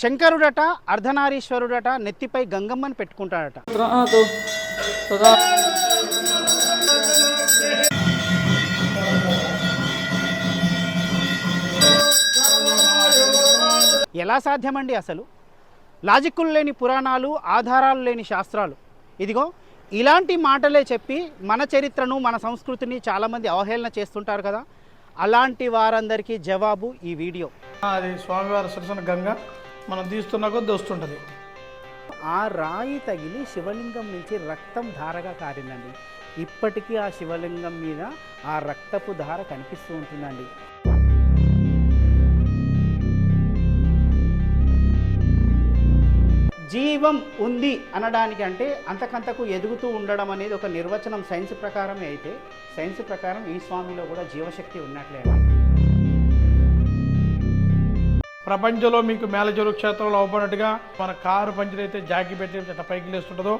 శంకరుడట అర్ధనారీశ్వరుడట నెత్తిపై గంగమ్మని పెట్టుకుంటాడట. ఎలా సాధ్యమండి అసలు? లాజిక్కులు లేని పురాణాలు ఆధారాలు లేని శాస్త్రాలు. ఇదిగో ఇలాంటి మాటలే చెప్పి మన చరిత్రను మన సంస్కృతిని చాలామంది అవహేళన చేస్తుంటారు కదా. అలాంటి వారందరికీ జవాబు ఈ వీడియో. అది స్వామివారి సరసన గంగ. మనం తీస్తున్న కొద్ది వస్తుంటుంది. ఆ రాయి తగిలి శివలింగం నుంచి రక్తం ధారగా కారిందండి. ఇప్పటికీ ఆ శివలింగం మీద ఆ రక్తపు ధార కనిపిస్తూ ఉంటుందండి. జీవం ఉంది అనడానికి అంటే అంతకంతకు ఎదుగుతూ ఉండడం అనేది ఒక నిర్వచనం సైన్స్ ప్రకారమే అయితే సైన్స్ ప్రకారం ఈ స్వామిలో కూడా జీవశక్తి ఉన్నట్లే ప్రపంచంలో మీకు మేలచెరు క్షేత్రంలో అవపడినట్టుగా మన కారు పంచర్ అయితే జాకి పెట్టి ఎట్లా పైకి లేస్తుంటుందో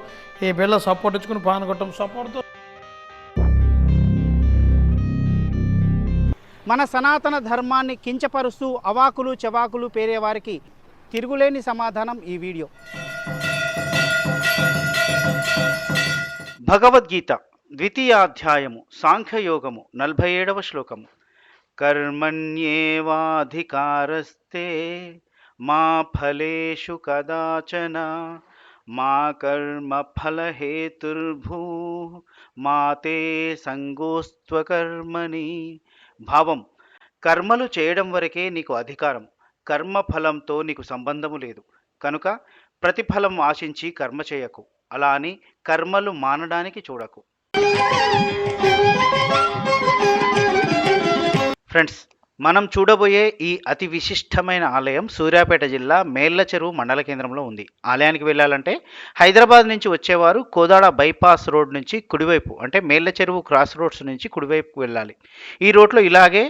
ఈ బిళ్ళ సపోర్ట్ ఇచ్చుకుని పాను కొట్టడం సపోర్ట్తో మన సనాతన ధర్మాన్ని కించపరుస్తూ అవాకులు చవాకులు పేరే వారికి తిరుగులేని సమాధానం ఈ వీడియో. భగవద్గీత ద్వితీయాధ్యాయము సాంఖ్యయోగము నలభై ఏడవ శ్లోకము. కర్మణ్యేవాధికారస్తే మా ఫలేషు కదాచన మా కర్మ ఫలహేతుర్భూ మాతే సంగోస్త్వకర్మని భావం కర్మలు చేయడం వరకే నీకు అధికారం. కర్మ ఫలంతో నీకు సంబంధము లేదు. కనుక ప్రతిఫలం ఆశించి కర్మ చేయకు. అలా అని కర్మలు మానడానికి చూడకు. ఫ్రెండ్స్ మనం చూడబోయే ఈ అతి విశిష్టమైన ఆలయం సూర్యాపేట జిల్లా మేళ్ళ చెరువు మండల కేంద్రంలో ఉంది. ఆలయానికి వెళ్ళాలంటే హైదరాబాద్ నుంచి వచ్చేవారు కోదాడ బైపాస్ రోడ్ నుంచి కుడివైపు అంటే మేళ్ళ చెరువు క్రాస్ రోడ్స్ నుంచి కుడివైపు వెళ్ళాలి. ఈ రోడ్లో ఇలాగే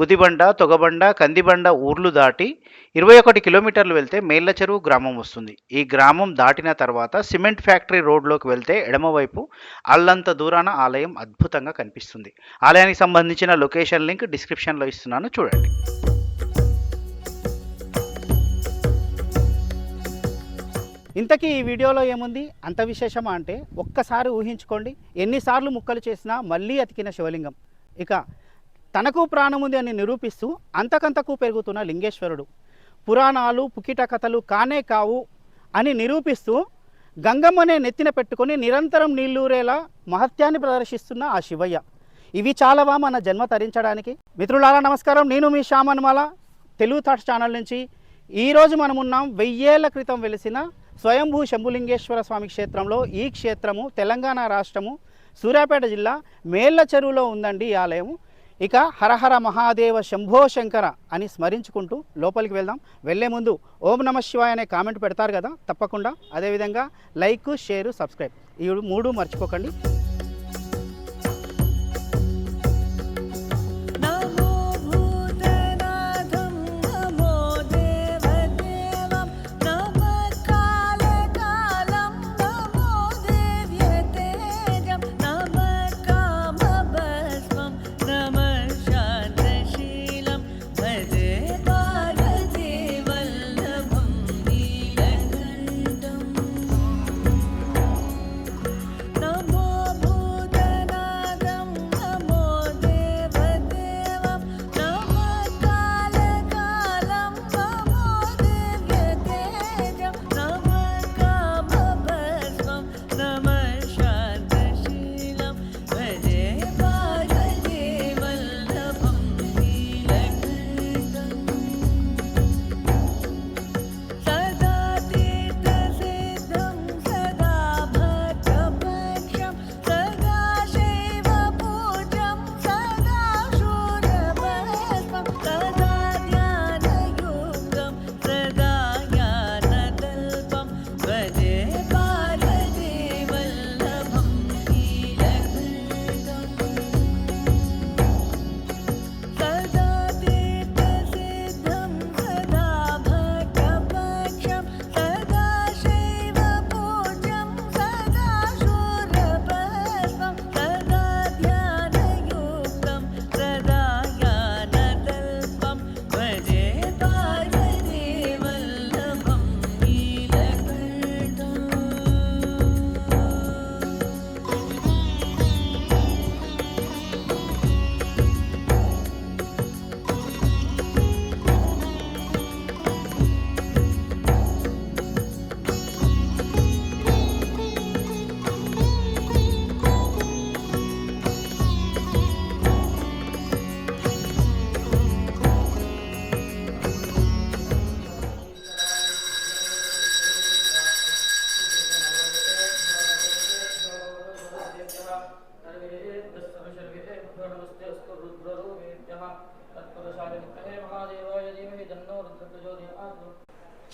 గుదిబండ తొగబండ కందిబండ ఊర్లు దాటి ఇరవై ఒకటి కిలోమీటర్లు వెళ్తే మేళ్ళ చెరువు గ్రామం వస్తుంది. ఈ గ్రామం దాటిన తర్వాత సిమెంట్ ఫ్యాక్టరీ రోడ్లోకి వెళ్తే ఎడమవైపు అల్లంత దూరాన ఆలయం అద్భుతంగా కనిపిస్తుంది. ఆలయానికి సంబంధించిన లొకేషన్ లింక్ డిస్క్రిప్షన్లో ఇస్తున్నాను. చూడండి. ఇంతకీ ఈ వీడియోలో ఏముంది? అంత విశేషమా అంటే ఒక్కసారి ఊహించుకోండి. ఎన్నిసార్లు ముక్కలు చేసినా మళ్ళీ అతికిన శివలింగం. ఇక తనకు ప్రాణం ఉంది అని నిరూపిస్తూ అంతకంతకు పెరుగుతున్న లింగేశ్వరుడు. పురాణాలు పుకిట కథలు కానే కావు అని నిరూపిస్తూ గంగమ్మనే నెత్తిన పెట్టుకొని నిరంతరం నీళ్ళూరేలా మహత్యాన్ని ప్రదర్శిస్తున్న ఆ శివయ్య. ఇవి చాలావా మన జన్మ తరించడానికి? మిత్రులారా నమస్కారం. నేను మీ శ్యామన్మాల తెలుగు థాట్స్ ఛానల్ నుంచి ఈరోజు మనమున్నాం వెయ్యేళ్ళ క్రితం వెలిసిన స్వయంభూ శంభులింగేశ్వర స్వామి క్షేత్రంలో. ఈ క్షేత్రము తెలంగాణ రాష్ట్రము సూర్యాపేట జిల్లా మేళ్ళ చెరువులో ఉందండి ఈ ఆలయము. ఇక హరహర మహాదేవ శంభో శంకర అని స్మరించుకుంటూ లోపలికి వెళ్దాం. వెళ్ళే ముందు ఓం నమ శివాయ అనే కామెంట్ పెడతారు కదా తప్పకుండా. అదేవిధంగా లైక్ షేర్ సబ్స్క్రైబ్. ఈ మూడు మర్చిపోకండి.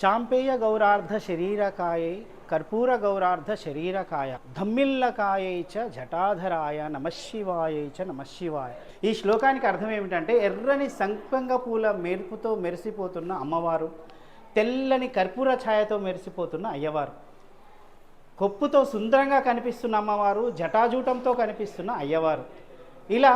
చాంపేయ గౌరార్ధ శరీరకాయై కర్పూర గౌరార్ధ శరీరకాయ ధమ్మిల్లకాయై చ జటాధరాయ నమశివాయై చ నమశివాయ ఈ శ్లోకానికి అర్థం ఏమిటంటే ఎర్రని సంపంగ పూల మెరుపుతో మెరిసిపోతున్న అమ్మవారు తెల్లని కర్పూర ఛాయతో మెరిసిపోతున్న అయ్యవారు. కొప్పుతో సుందరంగా కనిపిస్తున్న అమ్మవారు జటాజూటంతో కనిపిస్తున్న అయ్యవారు. ఇలా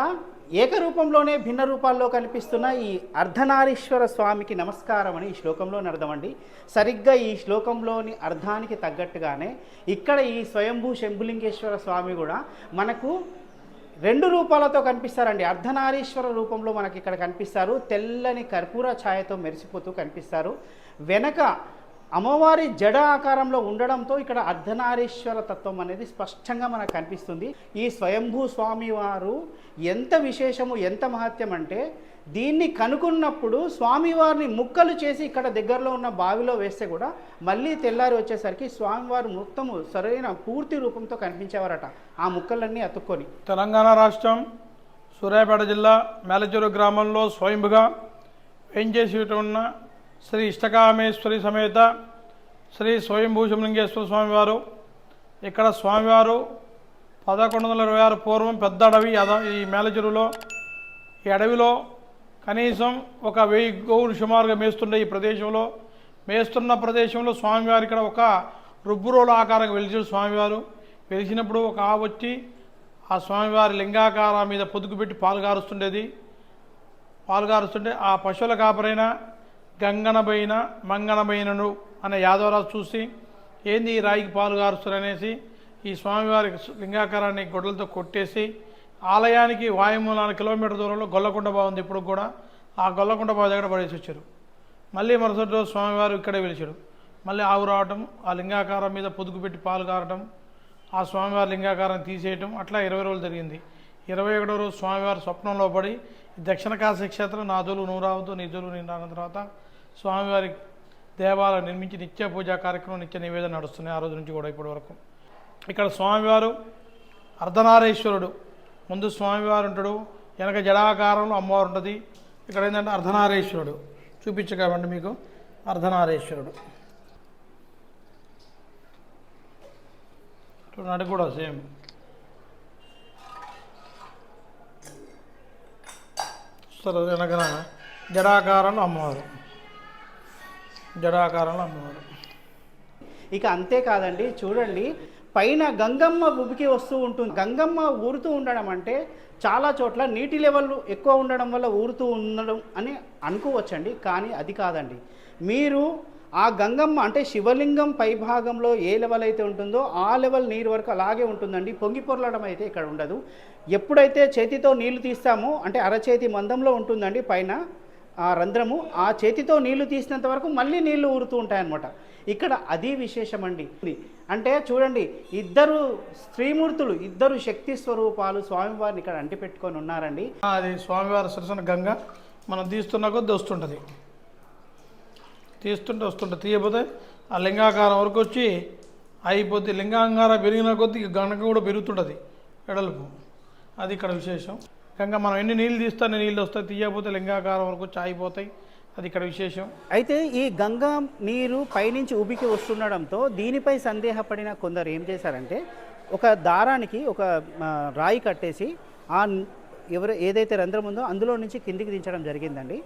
ఏకరూపంలోనే భిన్న రూపాల్లో కనిపిస్తున్న ఈ అర్ధనారీశ్వర స్వామికి నమస్కారం అని ఈ శ్లోకంలోని అర్థమండి సరిగ్గా ఈ శ్లోకంలోని అర్థానికి తగ్గట్టుగానే ఇక్కడ ఈ స్వయంభూ శంభులింగేశ్వర స్వామి కూడా మనకు రెండు రూపాలతో కనిపిస్తారండి. అర్ధనారీశ్వర రూపంలో మనకి ఇక్కడ కనిపిస్తారు. తెల్లని కర్పూర ఛాయతో మెరిసిపోతూ కనిపిస్తారు. వెనక అమ్మవారి జడ ఆకారంలో ఉండడంతో ఇక్కడ అర్ధనారీశ్వర తత్వం అనేది స్పష్టంగా మనకు కనిపిస్తుంది. ఈ స్వయంభూ స్వామి వారు ఎంత విశేషము ఎంత మహత్యం అంటే దీన్ని కనుక్కున్నప్పుడు స్వామివారిని ముక్కలు చేసి ఇక్కడ దగ్గరలో ఉన్న బావిలో వేస్తే కూడా మళ్ళీ తెల్లారి వచ్చేసరికి స్వామివారు మొత్తము సరైన పూర్తి రూపంతో కనిపించేవారట ఆ ముక్కలన్నీ అతుక్కొని. తెలంగాణ రాష్ట్రం సూర్యాపేట జిల్లా మేలచెరు గ్రామంలో స్వయంభుగా వేంచేసి ఉన్న శ్రీ ఇష్టకామేశ్వరి సమేత శ్రీ స్వయంభూషమలింగేశ్వర స్వామివారు. ఇక్కడ స్వామివారు పదకొండు వందల ఇరవై ఆరు పూర్వం పెద్ద అడవి అద ఈ మేలచెరువులో. ఈ అడవిలో కనీసం ఒక వెయ్యి గోవులు సుమారుగా మేస్తుండే ఈ ప్రదేశంలో. మేస్తున్న ప్రదేశంలో స్వామివారు ఇక్కడ ఒక రుబ్బురోల ఆకారంగా వెలిచాడు స్వామివారు. వెలిసినప్పుడు ఒక ఆవు వచ్చి ఆ స్వామివారి లింగాకారం మీద పొదుగు పెట్టి పాలుగారుస్తుండేది పాలుగారుస్తుంటే ఆ పశువుల కాపరైన గంగనబైన మంగనబైనను అనే యాదవరాజు చూసి ఏంది ఈ రాయికి పాలు అనేసి ఈ స్వామివారి లింగాకారాన్ని గొడ్డలతో కొట్టేసి ఆలయానికి వాయుమూలాన కిలోమీటర్ దూరంలో గొల్లకొండ బాగుంది ఇప్పుడు కూడా ఆ గొల్లకొండ బావి దగ్గర పడేసి వచ్చారు. మళ్ళీ మరుసటి రోజు స్వామివారు ఇక్కడే పిలిచాడు మళ్ళీ ఆవు రావటం ఆ లింగాకారం మీద పొదుగు పెట్టి పాలు కారటం ఆ స్వామివారి లింగాకారం తీసేయటం అట్లా ఇరవై రోజులు జరిగింది. ఇరవై ఒకటో రోజు స్వామివారి స్వప్నంలో పడి దక్షిణ కాశీ క్షేత్రం నాదులు నూరావుతూ నిధులు నిండిన తర్వాత స్వామివారి దేవాలయం నిర్మించి నిత్య పూజా కార్యక్రమం నిత్య నివేదన నడుస్తున్నాయి. ఆ రోజు నుంచి కూడా ఇప్పటి వరకు. ఇక్కడ స్వామివారు అర్ధనారీశ్వరుడు. ముందు స్వామివారు ఉంటాడు. వెనక జడాకారంలో అమ్మవారు ఉంటుంది. ఇక్కడ ఏంటంటే అర్ధనారీశ్వరుడు. కాబట్టి మీకు. అర్ధనారీశ్వరుడు. నడు కూడా సేమ్. సరే జడాకారంలో అమ్మవారు. జడాకారంలో అమ్మవారు. ఇక అంతేకాదండి చూడండి పైన గంగమ్మ ఉబికి వస్తూ ఉంటుంది. గంగమ్మ ఊరుతూ ఉండడం అంటే చాలా చోట్ల నీటి లెవెల్ ఎక్కువ ఉండడం వల్ల ఊరుతూ ఉండడం అని అనుకోవచ్చండి కానీ అది కాదండి. మీరు ఆ గంగమ్మ అంటే శివలింగం పై భాగంలో ఏ లెవెల్ అయితే ఉంటుందో ఆ లెవెల్ నీరు వరకు అలాగే ఉంటుందండి. పొంగి పొరలడం అయితే ఇక్కడ ఉండదు. ఎప్పుడైతే చేతితో నీళ్ళు తీస్తామో అంటే అరచేతి మందంలో ఉంటుందండి పైన ఆ రంధ్రము ఆ చేతితో నీళ్ళు తీసినంత వరకు మళ్ళీ నీళ్ళు ఊరుతూ ఉంటాయన్నమాట. ఇక్కడ అది విశేషమండి. అంటే చూడండి ఇద్దరు స్త్రీమూర్తులు ఇద్దరు శక్తి స్వరూపాలు స్వామివారిని ఇక్కడ అంటిపెట్టుకొని ఉన్నారండి. అది స్వామివారి సరసన గంగ మనం తీస్తున్న కొద్ది వస్తుంటుంది. తీస్తుంటే వస్తుంటే తీయకపోతే ఆ లింగాకారం వరకు వచ్చి అయిపోతే లింగాకారం పెరిగిన కొద్దీ గంగ కూడా పెరుగుతుంటుంది ఎడలుపు అది ఇక్కడ విశేషం. గంగ మనం ఎన్ని నీళ్ళు తీస్తానే నీళ్ళు వస్తాయి తీయకపోతే లింగాకారం వరకు వచ్చి అది ఇక్కడ విశేషం. అయితే ఈ గంగా నీరు పైనుంచి ఉబికి వస్తుండడంతో దీనిపై సందేహపడిన కొందరు ఏం చేశారంటే ఒక దారానికి ఒక రాయి కట్టేసి ఆ ఎవరు ఏదైతే రంధ్రం ఉందో అందులో నుంచి కిందికి దించడం జరిగిందండి.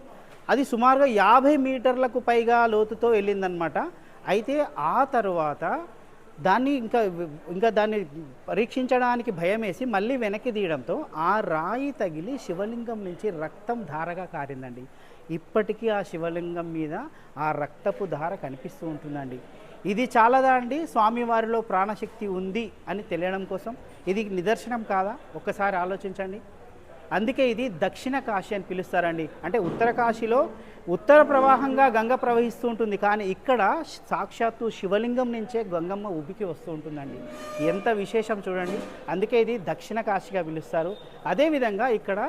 అది సుమారుగా యాభై మీటర్లకు పైగా లోతుతో వెళ్ళిందనమాట అయితే ఆ తరువాత దాన్ని ఇంకా ఇంకా దాన్ని పరీక్షించడానికి భయం వేసి మళ్ళీ వెనక్కి తీయడంతో ఆ రాయి తగిలి శివలింగం నుంచి రక్తం ధారగా కారిందండి. ఇప్పటికీ ఆ శివలింగం మీద ఆ రక్తపు ధార కనిపిస్తూ ఉంటుందండి. ఇది చాలదా అండి? స్వామివారిలో ప్రాణశక్తి ఉంది అని తెలియడం కోసం? ఇది నిదర్శనం కాదా? ఒక్కసారి ఆలోచించండి. అందుకే ఇది దక్షిణ కాశీ అని పిలుస్తారండి. అంటే ఉత్తర కాశీలో ఉత్తర ప్రవాహంగా గంగ ప్రవహిస్తూ ఉంటుంది. కానీ ఇక్కడ సాక్షాత్తు శివలింగం నుంచే గంగమ్మ ఉబికి వస్తూ ఉంటుందండి. ఎంత విశేషం చూడండి. అందుకే ఇది దక్షిణ కాశీగా పిలుస్తారు. అదేవిధంగా ఇక్కడ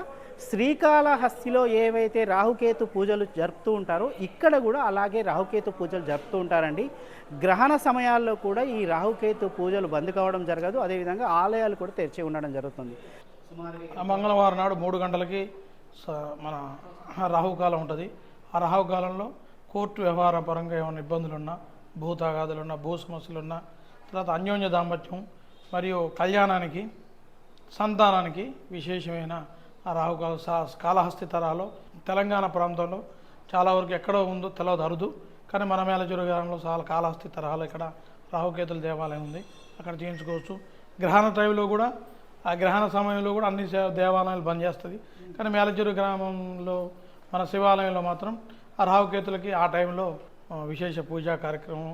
శ్రీకాళహస్తిలో ఏవైతే రాహుకేతు పూజలు జరుపుతూ ఉంటారో ఇక్కడ కూడా అలాగే రాహుకేతు పూజలు జరుపుతూ ఉంటారండి. గ్రహణ సమయాల్లో కూడా ఈ రాహుకేతు పూజలు బంద్ కావడం జరగదు. అదేవిధంగా ఆలయాలు కూడా తెరిచి ఉండడం జరుగుతుంది. మంగళవారం నాడు మూడు గంటలకి స- మన రాహుకాలం ఉంటుంది. ఆ రాహుకాలంలో కోర్టు వ్యవహార పరంగా ఏమైనా ఇబ్బందులున్నా భూతాగాదులున్నా భూ సమస్యలున్నా తర్వాత అన్యోన్య దాంపత్యం మరియు కళ్యాణానికి సంతానానికి విశేషమైన ఆ రాహుకాల సా- కాళహస్తి తరాలో తెలంగాణ ప్రాంతంలో చాలా వరకు ఎక్కడో ఉందో తెలవదు అరుదు. కానీ మన మేలచూరు గ్రామంలో చాలా కాళహస్తి తరహాలో ఇక్కడ రాహుకేతుల దేవాలయం ఉంది. అక్కడ చేయించుకోవచ్చు. గ్రహణ టైంలో కూడా ఆ గ్రహణ సమయంలో కూడా అన్ని దేవాలయాలు బంద్ చేస్తుంది. కానీ మేలచూరు గ్రామంలో మన శివాలయంలో మాత్రం ఆ రాహుకేతులకి ఆ టైంలో విశేష పూజా కార్యక్రమం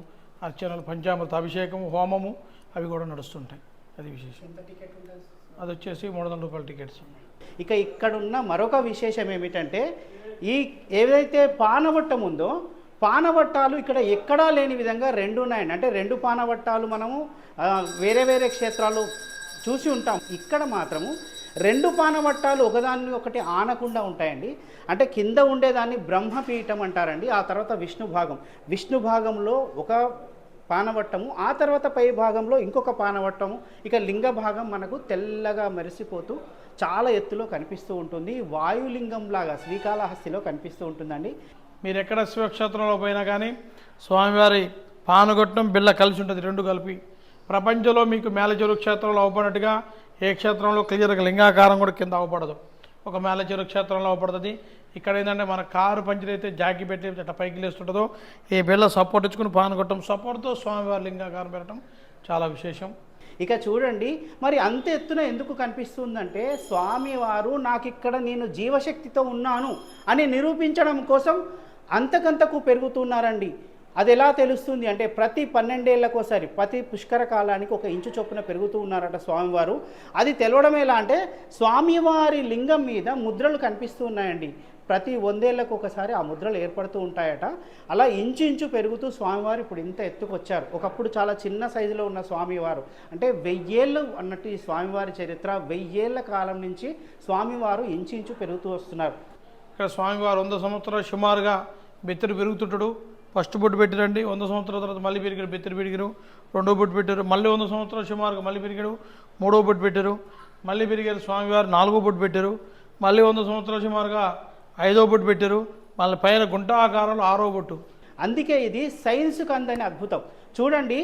అర్చనలు పంచామృత అభిషేకం హోమము అవి కూడా నడుస్తుంటాయి. అది విశేషం. అది వచ్చేసి మూడు వందల రూపాయల టికెట్స్. ఇక ఇక్కడున్న మరొక విశేషం ఏమిటంటే ఈ ఏదైతే పానవట్టం ఉందో పానవట్టాలు ఇక్కడ ఎక్కడా లేని విధంగా రెండు ఉన్నాయండి అంటే రెండు పానవట్టాలు మనము వేరే వేరే క్షేత్రాలు చూసి ఉంటాం. ఇక్కడ మాత్రము రెండు పానవట్టాలు ఒకదాన్ని ఒకటి ఆనకుండా ఉంటాయండి. అంటే కింద ఉండేదాన్ని బ్రహ్మపీఠం అంటారండి ఆ తర్వాత విష్ణు భాగం. విష్ణు భాగంలో ఒక పానవట్టము ఆ తర్వాత పై భాగంలో ఇంకొక పానవట్టము. ఇక లింగ భాగం మనకు తెల్లగా మెరిసిపోతూ చాలా ఎత్తులో కనిపిస్తూ ఉంటుంది. వాయులింగం లాగా శ్రీకాళహస్తిలో కనిపిస్తూ ఉంటుందండి. మీరు ఎక్కడ శివక్షేత్రంలో పోయినా కానీ స్వామివారి పానగొట్టం బిళ్ళ కలిసి ఉంటుంది రెండు కలిపి. ప్రపంచంలో మీకు మేలచెరు క్షేత్రంలో అవ్వబడినట్టుగా ఏ క్షేత్రంలో క్లియర్గా లింగాకారం కూడా కింద అవపడదు. ఒక మేలచెరు క్షేత్రంలో అవ్వబడుతుంది ఇక్కడ ఏంటంటే మన కారు పంచర్ అయితే జాకి పెట్టి అట్లా పైకి లేస్తుంటుందో ఈ బిళ్ళ సపోర్ట్ ఇచ్చుకుని పానగొట్టం సపోర్ట్తో స్వామివారి లింగాకారం పెట్టడం చాలా విశేషం. ఇక చూడండి మరి అంత ఎత్తున ఎందుకు కనిపిస్తుందంటే స్వామివారు నాకు ఇక్కడ నేను జీవశక్తితో ఉన్నాను అని నిరూపించడం కోసం అంతకంతకు పెరుగుతున్నారండి. అది ఎలా తెలుస్తుంది అంటే ప్రతి పన్నెండేళ్ళకోసారి ప్రతి పుష్కర కాలానికి ఒక ఇంచు చొప్పున పెరుగుతూ ఉన్నారట స్వామివారు. అది తెలవడం ఎలా అంటే స్వామివారి లింగం మీద ముద్రలు కనిపిస్తూ ఉన్నాయండి. ప్రతి వందేళ్ళకు ఒకసారి ఆ ముద్రలు ఏర్పడుతూ ఉంటాయట. అలా ఇంచు ఇంచు పెరుగుతూ స్వామివారు ఇప్పుడు ఇంత ఎత్తుకొచ్చారు. ఒకప్పుడు చాలా చిన్న సైజులో ఉన్న స్వామివారు అంటే వెయ్యేళ్ళు అన్నట్టు ఈ స్వామివారి చరిత్ర వెయ్యేళ్ళ కాలం నుంచి స్వామివారు ఇంచు ఇంచు పెరుగుతూ వస్తున్నారు. ఇక్కడ స్వామివారు వంద సంవత్సరాలు సుమారుగా బెత్తరు పెరుగుతుంటాడు. ఫస్ట్ బొట్టు పెట్టిరండి వంద సంవత్సరాల తర్వాత మళ్ళీ పెరిగారు బెత్తిరి పెరిగారు రెండో బొట్టు పెట్టారు మళ్ళీ వంద సంవత్సరాలు సుమారుగా మళ్ళీ పెరిగారు మూడో బొట్టు పెట్టారు మళ్ళీ పెరిగారు స్వామివారు నాలుగో బొట్టు పెట్టారు మళ్ళీ వంద సంవత్సరాలు సుమారుగా ఐదో బొట్టు పెట్టారు మళ్ళీ పైన గుంట ఆకారంలో ఆరో బొట్టు. అందుకే ఇది సైన్స్కు అందని అద్భుతం. చూడండి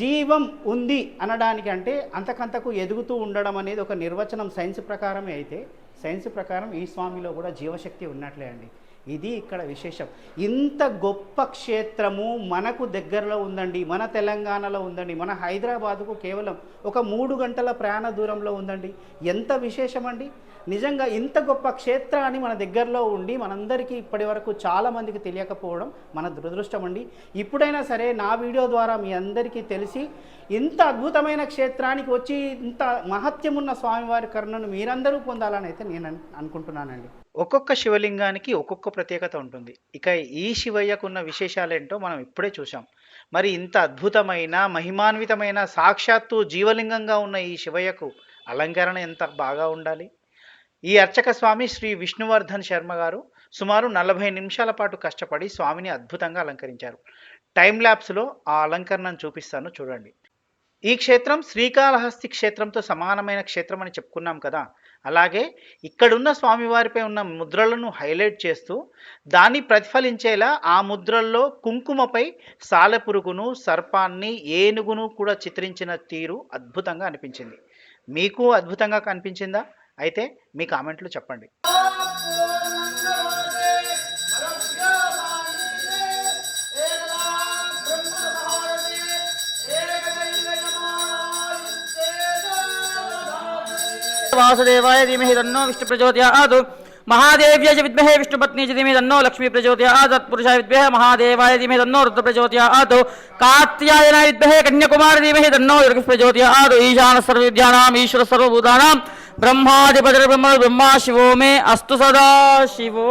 జీవం ఉంది అనడానికి అంటే అంతకంతకు ఎదుగుతూ ఉండడం అనేది ఒక నిర్వచనం సైన్స్ ప్రకారమే అయితే సైన్స్ ప్రకారం ఈ స్వామిలో కూడా జీవశక్తి ఉన్నట్లే అండి. ఇది ఇక్కడ విశేషం. ఇంత గొప్ప క్షేత్రము మనకు దగ్గరలో ఉందండి మన తెలంగాణలో ఉందండి మన హైదరాబాదుకు కేవలం ఒక మూడు గంటల ప్రయాణ దూరంలో ఉందండి. ఎంత విశేషమండి? నిజంగా ఇంత గొప్ప క్షేత్రాన్ని మన దగ్గరలో ఉండి మనందరికీ ఇప్పటి వరకు చాలామందికి తెలియకపోవడం మన దురదృష్టం అండి ఇప్పుడైనా సరే నా వీడియో ద్వారా మీ అందరికీ తెలిసి ఇంత అద్భుతమైన క్షేత్రానికి వచ్చి ఇంత మహత్యమున్న స్వామివారి కరుణను మీరందరూ పొందాలని అయితే నేను అనుకుంటున్నానండి. ఒక్కొక్క శివలింగానికి ఒక్కొక్క ప్రత్యేకత ఉంటుంది. ఇక ఈ శివయ్యకు ఉన్న విశేషాలేంటో మనం ఇప్పుడే చూసాం మరి ఇంత అద్భుతమైన మహిమాన్వితమైన సాక్షాత్తు జీవలింగంగా ఉన్న ఈ శివయ్యకు అలంకరణ ఎంత బాగా ఉండాలి? ఈ అర్చక స్వామి శ్రీ విష్ణువర్ధన్ శర్మ గారు సుమారు నలభై నిమిషాల పాటు కష్టపడి స్వామిని అద్భుతంగా అలంకరించారు. టైం ల్యాబ్స్లో ఆ అలంకరణను చూపిస్తాను చూడండి. ఈ క్షేత్రం శ్రీకాళహస్తి క్షేత్రంతో సమానమైన క్షేత్రం అని చెప్పుకున్నాం కదా. అలాగే ఇక్కడున్న స్వామివారిపై ఉన్న ముద్రలను హైలైట్ చేస్తూ దాన్ని ప్రతిఫలించేలా ఆ ముద్రల్లో కుంకుమపై సాలెపురుగును సర్పాన్ని ఏనుగును కూడా చిత్రించిన తీరు అద్భుతంగా అనిపించింది. మీకు అద్భుతంగా కనిపించిందా? అయితే మీ కామెంట్లు చెప్పండి. वासुदेवाय धीमहि तन्नो विष्णु प्रचोदयात् महादेव्यै च विद्महे विष्णुपत्नी धीमहि तन्नो लक्ष्मी प्रचोदयात् तत्पुरुषाय विद्महे महादेवाय धीमहि तन्नो रुद्र प्रचोदयात् कात्यायनाय विद्महे कन्याकुमारी धीमहि तन्नो दुर्गः प्रचोदयात् ईशानः सर्वविद्यानाम्, ईश्वरः सर्वभूतानां ब्रह्मादिपतिर्ब्रह्म ब्रह्मा शिवो मे। अस्तु सदा शिवो।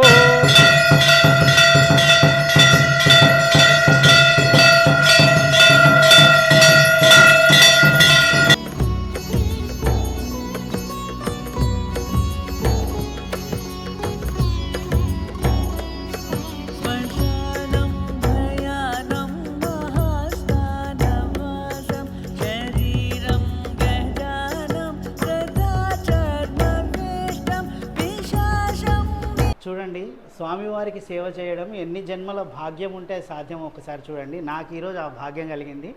స్వామివారికి సేవ చేయడం ఎన్ని జన్మల భాగ్యం ఉంటే సాధ్యం ఒకసారి చూడండి. నాకు ఈరోజు ఆ భాగ్యం కలిగింది.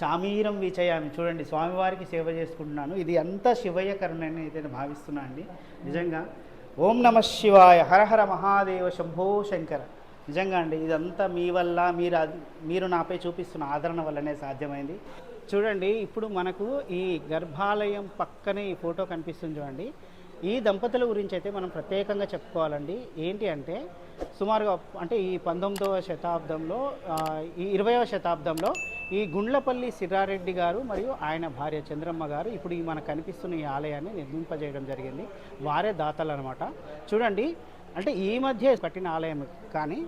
చామీరం విచయామి. చూడండి స్వామివారికి సేవ చేసుకుంటున్నాను. ఇది అంతా శివయ్య కరుణని అయితే నేను భావిస్తున్నాను అండి. నిజంగా. ఓం నమ శివాయ. హరహర మహాదేవ శంభో శంకర. నిజంగా అండి ఇదంతా మీ వల్ల మీరు మీరు నాపై చూపిస్తున్న ఆదరణ వల్లనే సాధ్యమైంది. చూడండి ఇప్పుడు మనకు ఈ గర్భాలయం పక్కనే ఈ ఫోటో కనిపిస్తుంది చూడండి. ఈ దంపతుల గురించి అయితే మనం ప్రత్యేకంగా చెప్పుకోవాలండి. ఏంటి అంటే సుమారుగా అంటే ఈ పంతొమ్మిదవ శతాబ్దంలో ఈ ఇరవయవ శతాబ్దంలో ఈ గుండ్లపల్లి సిరారెడ్డి గారు మరియు ఆయన భార్య చంద్రమ్మ గారు ఇప్పుడు ఈ మనకు కనిపిస్తున్న ఈ ఆలయాన్ని నిర్మింపజేయడం జరిగింది. వారే దాతలు అనమాట చూడండి అంటే ఈ మధ్య కట్టిన ఆలయం కానీ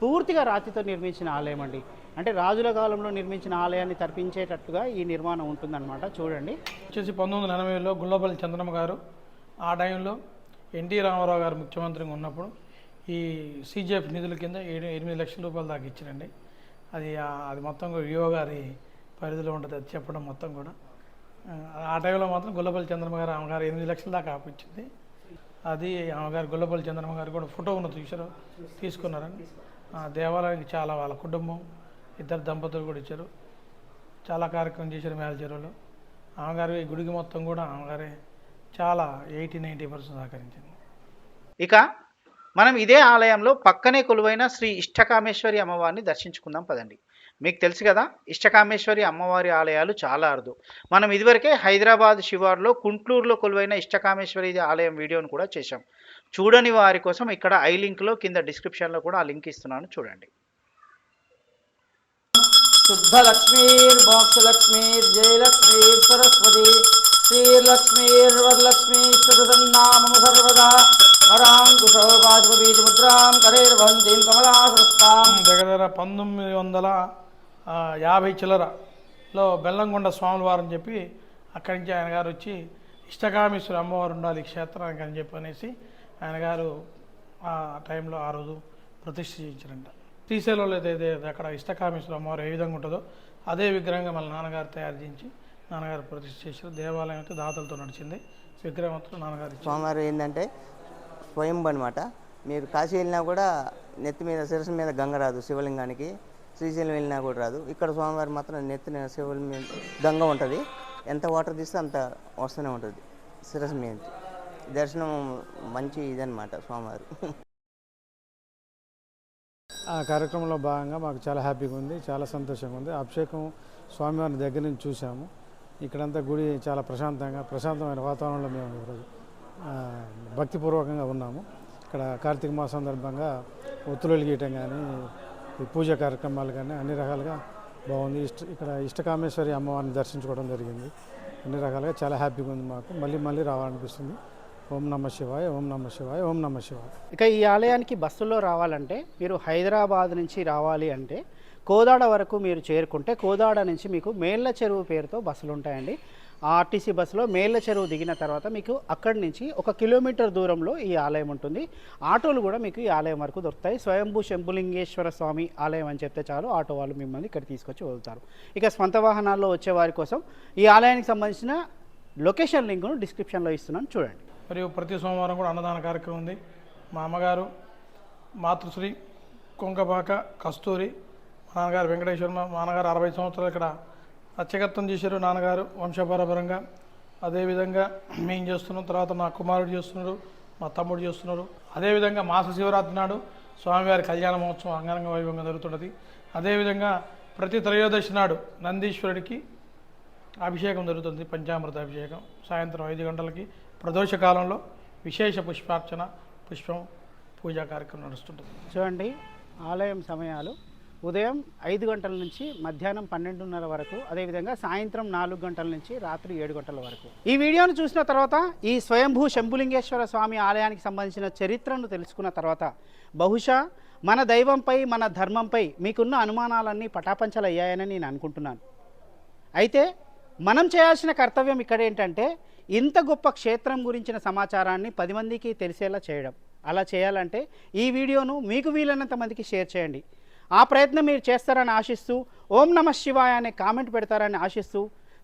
పూర్తిగా రాతితో నిర్మించిన ఆలయం అండి. అంటే రాజుల కాలంలో నిర్మించిన ఆలయాన్ని తర్పించేటట్టుగా ఈ నిర్మాణం ఉంటుందన్నమాట. చూడండి. వచ్చేసి పంతొమ్మిది వందల ఎనభైలో గుల్లపల్లి చంద్రమ్మ గారు ఆ టైంలో ఎన్టీ రామారావు గారు ముఖ్యమంత్రిగా ఉన్నప్పుడు ఈ సీజీఎఫ్ నిధుల కింద ఏడు ఎనిమిది లక్షల రూపాయలు దాకా ఇచ్చారండి. అది అది మొత్తం కూడా యువ గారి పరిధిలో ఉంటుంది అది చెప్పడం మొత్తం కూడా. ఆ, టైంలో మాత్రం గుల్లపల్లి చంద్రమ్మ గారు ఆమెగారు ఎనిమిది లక్షల దాకా ఆపిచ్చింది. అది ఆమెగారు గుల్లపల్లి చంద్రమ్మ గారు కూడా ఫోటో ఉన్న చూసారు తీసుకున్నారని ఆ దేవాలయానికి చాలా వాళ్ళ కుటుంబం ఇద్దరు దంపతులు కూడా ఇచ్చారు. చాలా కార్యక్రమం చేశారు మేల చెరువులో. ఆమెగారి గుడికి మొత్తం కూడా ఆమెగారే చాలా ఎయిటీ నైంటీ పర్సెంట్ సహకరించింది. ఇక మనం ఇదే ఆలయంలో పక్కనే కొలువైన శ్రీ ఇష్టకామేశ్వరి అమ్మవారిని దర్శించుకుందాం పదండి. మీకు తెలుసు కదా ఇష్టకామేశ్వరి అమ్మవారి ఆలయాలు చాలా అరుదు. మనం ఇదివరకే హైదరాబాద్ శివార్లో కుంట్లూరులో కొలువైన ఇష్టకామేశ్వరి ఆలయం వీడియోను కూడా చేశాం. చూడని వారి కోసం ఇక్కడ ఐ లింక్లో కింద డిస్క్రిప్షన్లో కూడా ఆ లింక్ ఇస్తున్నాను చూడండి. శుద్ధలక్ష్మీర్ లక్ష్మీర్ లక్ష్మీర్ జయలక్ష్మీర్ సరస్వతి श्रीर्लक्ष्मीर्वरलक्ष्मीश्वरसन्नामम सर्वदा वराङ्कुशौ बाष्पबीजमुद्रां करेर्वन्तीं कमलासृष्टाम् దగ్గర దగ్గర పంతొమ్మిది వందల ఆ, యాభై చిల్లరలో బెల్లంకొండ స్వాముల అని చెప్పి అక్కడి నుంచి ఆయన గారు వచ్చి ఇష్టకామేశ్వర అమ్మవారు ఉండాలి ఈ క్షేత్రానికి అని చెప్పి అనేసి ఆయన గారు ఆ టైంలో ఆ రోజు ప్రతిష్ఠ చేయించారంట శ్రీశైలంలో ఏదైతే అక్కడ ఇష్టకామేశ్వర అమ్మవారు ఏ విధంగా ఉంటుందో అదే విగ్రహంగా మళ్ళీ నాన్నగారు తయారు చేయించి నాన్నగారు ప్రతిష్ఠ చేశారు. దేవాలయం అయితే దాతలతో నడిచింది. విగ్రహం మాత్రం నాన్నగారు సోమవారం ఏంటంటే స్వయంభు అనమాట మీరు కాశీ వెళ్ళినా కూడా నెత్తి మీద శిరస్సు మీద గంగ రాదు శివలింగానికి. శ్రీశైలం వెళ్ళినా కూడా రాదు. ఇక్కడ స్వామివారి మాత్రం నెత్తిన శివుల మీద గంగ ఉంటుంది. ఎంత వాటర్ తీస్తే అంత వస్తూనే ఉంటుంది శిరస్సు మీద దర్శనం మంచి ఇదనమాట స్వామివారు. ఆ కార్యక్రమంలో భాగంగా మాకు చాలా హ్యాపీగా ఉంది చాలా సంతోషంగా ఉంది. అభిషేకం స్వామివారిని దగ్గర నుంచి చూసాము ఇక్కడంతా గుడి చాలా ప్రశాంతంగా ప్రశాంతమైన వాతావరణంలో మేము ఈరోజు భక్తిపూర్వకంగా ఉన్నాము. ఇక్కడ కార్తీక మాసం సందర్భంగా ఒత్తులు గీయటం కానీ ఈ పూజ కార్యక్రమాలు కానీ అన్ని రకాలుగా బాగుంది. ఇష్ట ఇక్కడ ఇష్టకామేశ్వరి అమ్మవారిని దర్శించుకోవడం జరిగింది. అన్ని రకాలుగా చాలా హ్యాపీగా ఉంది మాకు. మళ్ళీ మళ్ళీ రావాలనిపిస్తుంది. ఓం నమ శివాయ ఓం నమ శివాయ ఓం నమ శివాయ. ఇక ఈ ఆలయానికి బస్సులో రావాలంటే మీరు హైదరాబాద్ నుంచి రావాలి అంటే కోదాడ వరకు మీరు చేరుకుంటే కోదాడ నుంచి మీకు మేళ్ళ చెరువు పేరుతో బస్సులు ఉంటాయండి. ఆ ఆర్టీసీ బస్సులో మేళ్ళ చెరువు దిగిన తర్వాత మీకు అక్కడి నుంచి ఒక కిలోమీటర్ దూరంలో ఈ ఆలయం ఉంటుంది. ఆటోలు కూడా మీకు ఈ ఆలయం వరకు దొరుకుతాయి. స్వయంభూ శంభులింగేశ్వర స్వామి ఆలయం అని చెప్తే చాలు ఆటో వాళ్ళు మిమ్మల్ని ఇక్కడ తీసుకొచ్చి వదులుతారు. ఇక స్వంత వాహనాల్లో వచ్చే వారి కోసం ఈ ఆలయానికి సంబంధించిన లొకేషన్ లింక్ను డిస్క్రిప్షన్లో ఇస్తున్నాను. చూడండి. మరియు ప్రతి సోమవారం కూడా అన్నదాన కార్యక్రమం ఉంది. మా అమ్మగారు మాతృశ్రీ కుంకపాక కస్తూరి మా నాన్నగారు వెంకటేశ్వర మా నాన్నగారు అరవై సంవత్సరాలు ఇక్కడ అత్యగత్వం చేశారు నాన్నగారు వంశపారపరంగా. అదేవిధంగా మేము చేస్తున్నాం తర్వాత నా కుమారుడు చేస్తున్నారు మా తమ్ముడు చేస్తున్నారు అదేవిధంగా మాస శివరాత్రి నాడు స్వామివారి కళ్యాణ మహోత్సవం అంగరంగ వైభవంగా జరుగుతున్నది. అదేవిధంగా ప్రతి త్రయోదశి నాడు నందీశ్వరుడికి అభిషేకం జరుగుతుంది పంచామృత అభిషేకం. సాయంత్రం ఐదు గంటలకి ప్రదోష కాలంలో విశేష పుష్పార్చన పుష్పం పూజా కార్యక్రమం నడుస్తుంటుంది. చూడండి ఆలయం సమయాలు. ఉదయం ఐదు గంటల నుంచి మధ్యాహ్నం పన్నెండున్నర వరకు అదేవిధంగా సాయంత్రం నాలుగు గంటల నుంచి రాత్రి ఏడు గంటల వరకు. ఈ వీడియోను చూసిన తర్వాత ఈ స్వయంభూ శంభులింగేశ్వర స్వామి ఆలయానికి సంబంధించిన చరిత్రను తెలుసుకున్న తర్వాత బహుశా మన దైవంపై మన ధర్మంపై మీకున్న అనుమానాలన్నీ పటాపంచలయ్యాయని నేను అనుకుంటున్నాను. అయితే మనం చేయాల్సిన కర్తవ్యం ఇక్కడ ఏంటంటే ఇంత గొప్ప క్షేత్రం గురించిన సమాచారాన్ని పది మందికి తెలిసేలా చేయడం. అలా చేయాలంటే ఈ వీడియోను మీకు వీలైనంత మందికి షేర్ చేయండి. ఆ ప్రయత్నం మీరు చేస్తారని ఆశిస్తూ ఓం నమ శివాయ అనే కామెంట్ పెడతారని ఆశిస్తూ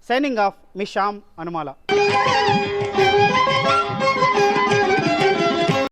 సైనింగ్ ఆఫ్ మీ శ్యామ్ అనుమాల.